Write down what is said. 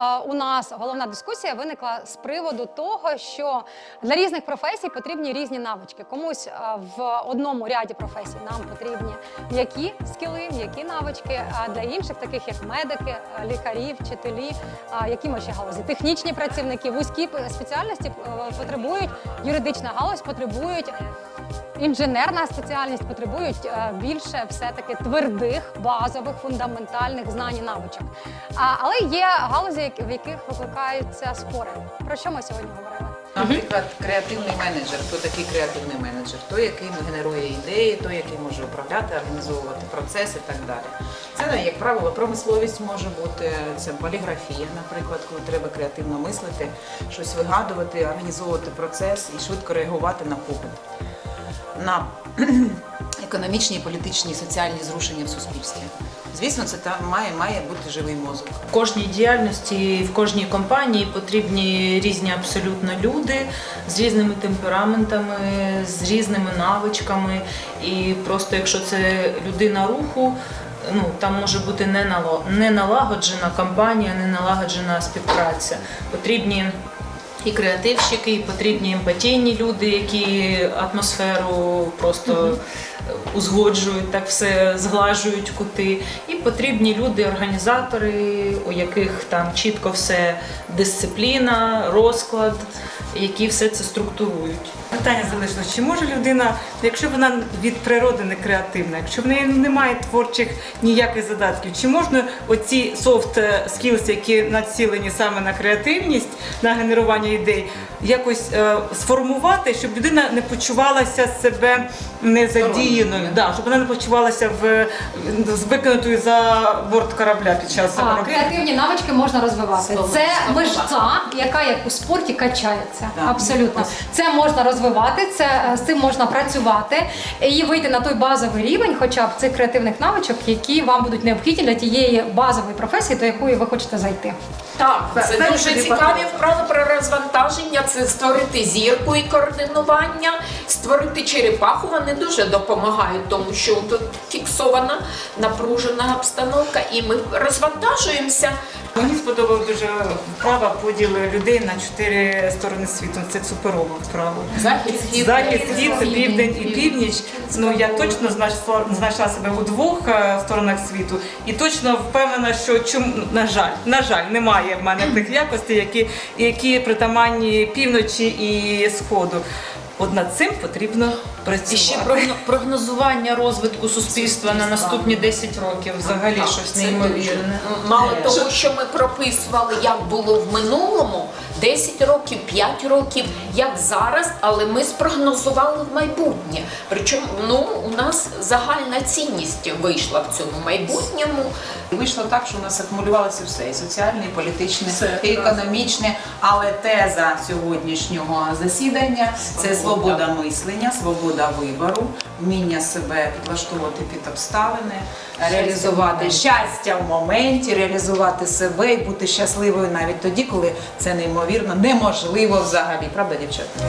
У нас головна дискусія виникла з приводу того, що для різних професій потрібні різні навички. Комусь в одному ряді професій нам потрібні м'які скіли, м'які навички, а для інших, таких як медики, лікарі, вчителі, які ми ще галузі, технічні працівники, вузькі спеціальності е, потребують, юридична галузь потребують. Інженерна спеціальність потребують е, більше все-таки твердих, базових, фундаментальних знань і навичок. Але є галузі, в яких викликаються спори. Про що ми сьогодні говорили? Наприклад, креативний менеджер. Хто такий креативний менеджер? Той, який генерує ідеї, той, який може управляти, організовувати процес і так далі. Це, як правило, промисловість може бути, це поліграфія, наприклад, коли треба креативно мислити, щось вигадувати, організовувати процес і швидко реагувати на попит. На економічні, політичні, соціальні зрушення в суспільстві. Звісно, це там має, має бути живий мозок. В кожній діяльності, в кожній компанії потрібні різні абсолютно люди з різними темпераментами, з різними навичками. І просто якщо це людина руху, ну там може бути не нало- налагоджена компанія, не налагоджена співпраця. Потрібні і креативщики, і потрібні емпатійні люди, які атмосферу просто узгоджують, так все зглажують кути. І потрібні люди, організатори, у яких там чітко все дисципліна, розклад, які все це структурують. Питання залишилось, чи може людина, якщо вона від природи не креативна, якщо в неї немає творчих ніяких задатків, чи можна оці софт skills, які націлені саме на креативність, на генерування ідей, якось е, сформувати, щоб людина не почувалася себе незадіяною, да, щоб вона не почувалася в з викинутою за борт корабля під час А, роботи? креативні навички можна розвивати. Це мишця, яка як у спорті качається. Так. Абсолютно. Це можна розвивати, це е, з цим можна працювати і вийти на той базовий рівень, хоча б цих креативних навичок, які вам будуть необхідні для тієї базової професії, до якої ви хочете зайти. Так, це Це дуже цікаві вправи про розвантаження. Це створити зірку і координування, створити черепаху. Вони дуже допомагають, тому що тут фіксована напружена обстановка, і ми розвантажуємося. Мені сподобалася дуже вправа поділ людей на чотири сторони світу. Це суперова вправа. Захід, схід, Захід, схід, Південь. південь і північ. Ну я точно знайшла, знайшла себе у двох е, сторонах світу, і точно впевнена, що чому на жаль, на жаль, немає в мене тих якостей, які, які притаманні півночі і сходу. От над цим потрібно І ще працювати. прогнозування розвитку суспільства на наступні 10 років взагалі Так, щось неймовірне. Мало того, що ми прописували, як було в минулому, 10 років, 5 років, як зараз, але ми спрогнозували в майбутнє. Причому ну, у нас загальна цінність вийшла в цьому майбутньому. Вийшло так, що у нас акумулювалося все і соціальне, і політичне, і економічне. Але теза сьогоднішнього засідання це свобода мислення, свобода вибору, вміння себе підлаштовувати під обставини, реалізувати щастя в моменті, реалізувати себе і бути щасливою навіть тоді, коли це неймовірно неможливо взагалі. Правда, дівчата?